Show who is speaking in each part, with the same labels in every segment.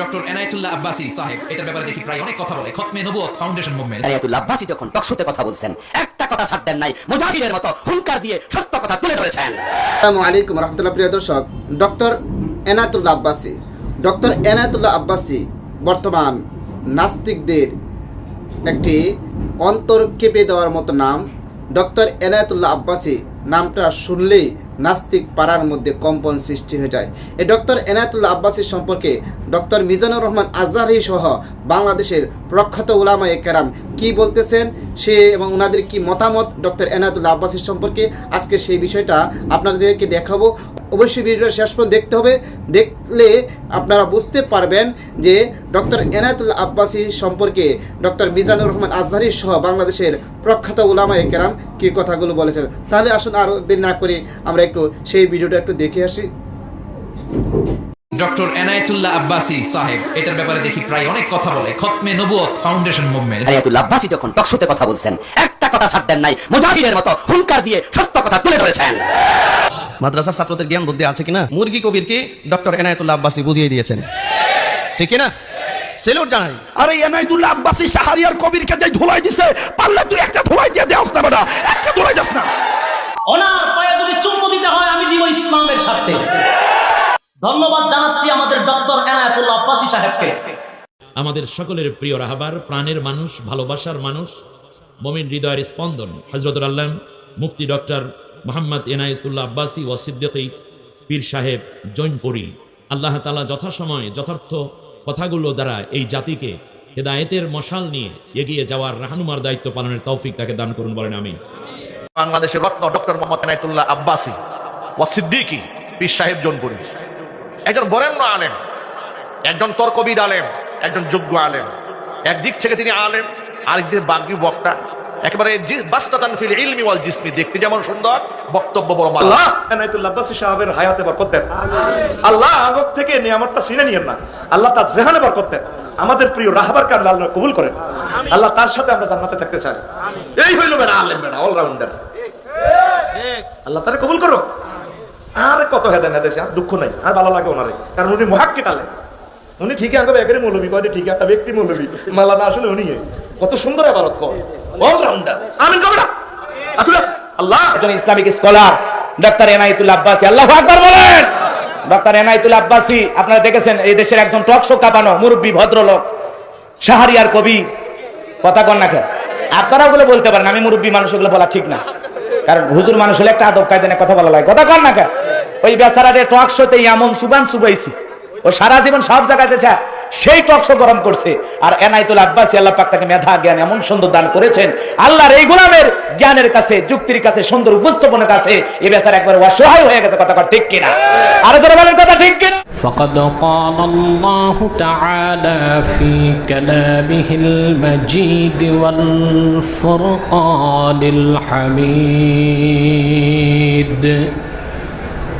Speaker 1: Doctor Enayetullah Abbasi সাহেব এটার ব্যাপারে দেখি প্রায় অনেক কথা বলে। খতমে নবুয়ত ফাউন্ডেশন মুভমেন্ট।
Speaker 2: আব্বাসী যখন টকশোতে কথা বলছেন একটা কথা ছাড় দেন নাই মুজাহিদের মতো হুঙ্কার দিয়ে সত্য কথা তুলে ধরেছেন।
Speaker 3: আসসালামু আলাইকুম রহমতুল্লাহ প্রিয় দর্শক। ডক্টর এনায়তুল্লাহ আব্বাসী ডক্টর এনায়তুল্লাহ আব্বাসী বর্তমান নাস্তিকদের একটি অন্তর কেঁপে দেওয়ার মতো নাম। ডক্টর এনায়তুল্লাহ আব্বাসী নামটা শুনলেই নাস্তিক পাড়ার মধ্যে কম্পন সৃষ্টি হয়ে যায়। এই ডক্টর এনায়তুল্লাহ আব্বাসী সম্পর্কে ডক্টর মিজানুর রহমান আজহারি সহ বাংলাদেশের প্রখ্যাত উলামায়ে কেরাম কি বলতেছেন? সে এবং ওনাদের কি মতামত? ডক্টর এনায়তুল্লাহ আব্বাসী সম্পর্কে আজকে সেই বিষয়টা আপনাদেরকে দেখাবো। অবশ্যই ভিডিওটা শেষ পর্যন্ত দেখতে হবে। দেখলে আপনারা বুঝতে পারবেন যে ডক্টর এনায়তুল্লাহ আব্বাসী সম্পর্কে ডক্টর মিজানুর রহমান আজহারি সহ বাংলাদেশের প্রখ্যাত উলামায়ে কেরাম কি কথাগুলো বলেছেন। তাহলে আসুন আরও দেরি না করে আমরা একটু সেই ভিডিওটা একটু দেখে আসি।
Speaker 1: ডক্টর এনায়েতুল্লাহ আব্বাসি সাহেব এটার ব্যাপারে দেখি প্রায় অনেক কথা বলে। খতমে নবুয়ত ফাউন্ডেশন মুভমেন্ট
Speaker 2: আয়াতুল আব্বাসী যখন টকশোতে কথা বলছেন একটা কথা ছাড় দেন নাই মুজাহিদের মতো হুঙ্কার দিয়ে সত্য কথা তুলে ধরেছেন।
Speaker 4: মাদ্রাসার ছাত্রদের জ্ঞান বুদ্ধি আছে কিনা? মুরগি কবিরকে ডক্টর এনায়তুল্লাহ আব্বাসী বুঝিয়ে দিয়েছেন। ঠিক কিনা? সেলুট জানাই।
Speaker 5: আরে এনাইদুল্লাহ আব্বাসী শাহরিয়ার কবিরকে যে ধুলাই দিছে পারলে তুই একটা ধুলাই দিয়ে দেওয়াস না বেটা একটা ধুলাই যাস না।
Speaker 6: ওনার পায়ে যদি চুম্বু দিতে হয় আমি দিব ইসলামের স্বার্থে। ধন্যবাদ জানাচ্ছি আমাদের ডক্টর এনায়তুল্লাহ আব্বাসী সাহেবকে।
Speaker 7: আমাদের সকলের প্রিয় রাহাবার প্রাণের মানুষ ভালোবাসার মানুষ মমিন হৃদয়ের স্পন্দন। হজরতুল আল্লাহ মুক্তি ডক্টর মোহাম্মদ এনায়েতুল্লাহ আব্বাসী ও সিদ্দিকী পীর সাহেব জৈনপুরী। আল্লাহ তালা যথাসময়ে যথার্থ কথাগুলো দ্বারা এই জাতিকে হেদায়েতের মশাল নিয়ে এগিয়ে যাওয়ার রাহানুমার দায়িত্ব পালনের তৌফিক তাকে দান করুন বলেন আমি
Speaker 5: বাংলাদেশের রত্ন ডক্টর মোহাম্মদ এনায়তুল্লাহ আব্বাসী ও সিদ্দিকি পীর সাহেব জনপুরি। একজন বরেণ্য আলেম একজন তর্কবিদ আলেম একজন যোগ্য আলেম। একদিক থেকে তিনি আলেম আরেক দিকে বাগ্যী বক্তা। একেবারে বাস্তাতান ফিল ইলমি ওয়াল জিসমি। দেখতে যেমন সুন্দর বক্তব্য বড় মালা
Speaker 8: আল্লাহ! এনায়তুল্লাহ আব্বাসী সাহেবের হায়াতে বরকত দেন। আল্লাহ আগত থেকে নিয়ামতটা ছিনে নিয়েন না। আল্লাহ তার জেহানে বরকত দেন। আমাদের প্রিয় রাহবার কান আল্লাহ কবুল করেন। আল্লাহ তার সাথে আমরা জান্নাতে থাকতে চাই। এই হইল বেড়া আলেম বেড়া অলরাউন্ডার আল্লাহ তারে কবুল করো আর কত হেদেন হেদেছে আর দুঃখ নাই, আর ভালো লাগে ওনারে। কারণ উনি মহাক্কিক আলেম। উনি ঠিকই আগে একের মৌলবী, কয় ঠিক একটা ব্যক্তি মৌলবী। মালা না আসলে উনি কত সুন্দর এবারত কর অলরাউন্ডার আমিন না? আল্লাহ।
Speaker 9: একজন Islamic scholar, doctor Enayetul Abbasi. আল্লাহ আকবার বলেন। এনায়েতুল আপনারা দেখেছেন, এই দেশের একজন টক শো কাঁপানো মুরব্বী, ভদ্রলোক, শাহরিয়ার কবি। কথা কন না আপনারা ওগুলো বলতে পারেন, আমি মুরব্বী মানুষ, ওগুলো বলা ঠিক না। কারণ হুজুর মানুষ হলে একটা আদব কায়দানে কথা বলা লাগে। কথা কর না কে ওই বেচারা রে টক শোতে এমন সুবান সুবাইছি ও সারা জীবন সব জায়গাতে চা সেই টক শো গরম করছে আর এনাইতুল আব্বাসী আল্লাহ পাক তাকে মেধা জ্ঞান এমন সুন্দর দান করেছেন আল্লাহর এই গোলামের জ্ঞানের কাছে যুক্তির কাছে সুন্দর উপস্থাপনের কাছে এ বেচারা একবার অসহায় হয়ে গেছে কথা কর ঠিক কিনা আরো যারা বলেন কথা ঠিক কিনা
Speaker 10: فقد قال الله تعالى في كلامه المجيد والفرقان الحميد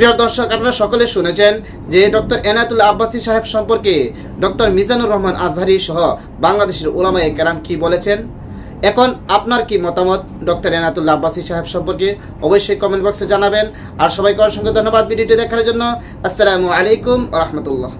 Speaker 3: প্রিয় দর্শক, আপনারা সকলে শুনেছেন যে ডক্টর এনায়তুল আব্বাসী সাহেব সম্পর্কে ডক্টর মিজানুর রহমান আজহারি সহ বাংলাদেশের ওলামায়ে কেরাম কি বলেছেন? এখন আপনার কি মতামত ডক্টর এনায়তুল্লাহ আব্বাসী সাহেব সম্পর্কে? অবশ্যই কমেন্ট বক্সে জানাবেন। আর সবাইকে অসংখ্য ধন্যবাদ ভিডিওটি দেখার জন্য। আসসালামু আলাইকুম রহমতুল্লাহ।